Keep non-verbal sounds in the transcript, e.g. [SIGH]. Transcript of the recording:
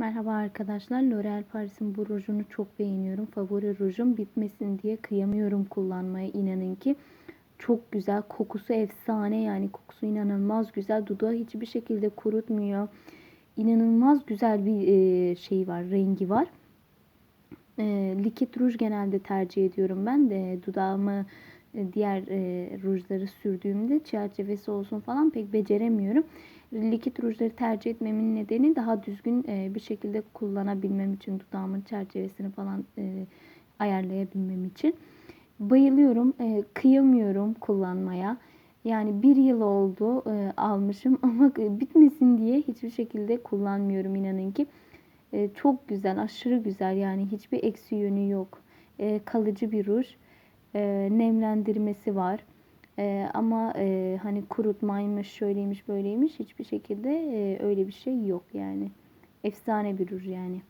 Merhaba arkadaşlar. L'Oreal Paris'in bu rujunu çok beğeniyorum. Favori rujum bitmesin diye kıyamıyorum kullanmaya inanın ki. Çok güzel. Kokusu efsane yani. Kokusu inanılmaz güzel. Dudağı hiçbir şekilde kurutmuyor. İnanılmaz güzel bir e, şey var. Rengi var. E, likit ruj genelde tercih ediyorum ben de. Dudağımı diğer e, rujları sürdüğümde çerçevesi olsun falan pek beceremiyorum. Likit rujları tercih etmemin nedeni daha düzgün e, bir şekilde kullanabilmem için dudağımın çerçevesini falan e, ayarlayabilmem için. Bayılıyorum, e, kıyamıyorum kullanmaya. Yani bir yıl oldu e, almışım [LAUGHS] ama bitmesin diye hiçbir şekilde kullanmıyorum inanın ki. E, çok güzel, aşırı güzel yani hiçbir eksi yönü yok. E, kalıcı bir ruj e, nemlendirmesi var. E, ama e, hani kurutmaymış, şöyleymiş, böyleymiş hiçbir şekilde e, öyle bir şey yok yani. Efsane bir ruj yani.